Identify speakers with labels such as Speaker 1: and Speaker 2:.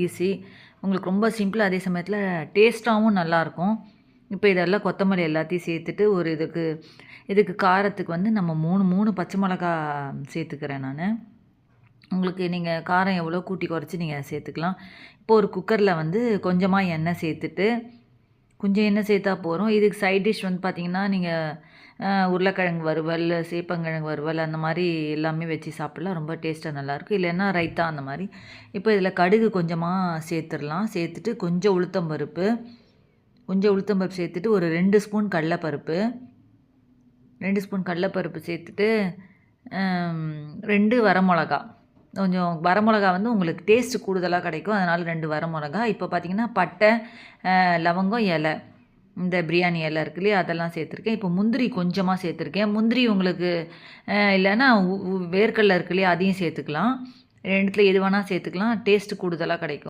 Speaker 1: Easy. உங்களுக்கு ரொம்ப simple அதே சமயத்தில் டேஸ்ட்டாகவும் நல்லாயிருக்கும் இப்போ இதெல்லாம் கொத்தமல்லி எல்லாத்தையும் சேர்த்துட்டு ஒரு இதுக்கு இதுக்கு காரத்துக்கு வந்து நம்ம மூணு மூணு பச்சை மிளகா சேர்த்துக்கிறேன் நான். உங்களுக்கு நீங்கள் காரம் எவ்வளோ கூட்டி குறைச்சி நீங்கள் சேர்த்துக்கலாம். இப்போ ஒரு குக்கரில் வந்து கொஞ்சமாக எண்ணெய் சேர்த்துட்டு கொஞ்சம் எண்ணெய் சேர்த்தா போகிறோம் இதுக்கு சைட் டிஷ் வந்து பார்த்திங்கன்னா நீங்கள் உருளைக்கிழங்கு வறுவல் சேப்பங்கிழங்கு வறுவல் அந்த மாதிரி எல்லாமே வச்சு சாப்பிட்லாம். ரொம்ப டேஸ்ட்டாக நல்லாயிருக்கும். இல்லைன்னா ரைத்தா அந்த மாதிரி. இப்போ இதில் கடுகு கொஞ்சமாக சேர்த்துடலாம். சேர்த்துட்டு கொஞ்சம் உளுத்தம் பருப்பு. கொஞ்சம் உளுத்தம் பருப்பு சேர்த்துட்டு ஒரு ரெண்டு ஸ்பூன் கடலைப்பருப்பு. ரெண்டு ஸ்பூன் கடலைப்பருப்பு சேர்த்துட்டு ரெண்டு வரமிளகா. கொஞ்சம் வரமிளகா வந்து உங்களுக்கு டேஸ்ட்டு கூடுதலாக கிடைக்கும். அதனால் ரெண்டு வரமிளகா. இப்போ பார்த்தீங்கன்னா பட்டை லவங்கம் இலை. இந்த பிரியாணி எல்லாம் இருக்கு இல்லையா அதெல்லாம் சேர்த்துருக்கேன். இப்போ முந்திரி கொஞ்சமாக சேர்த்துருக்கேன். முந்திரி உங்களுக்கு இல்லைன்னா வேர்க்கடலை இருக்கு இல்லையா அதையும் சேர்த்துக்கலாம். ரெண்டுத்தில் எது வேணால் சேர்த்துக்கலாம். டேஸ்ட்டு கூடுதலாக கிடைக்கும்.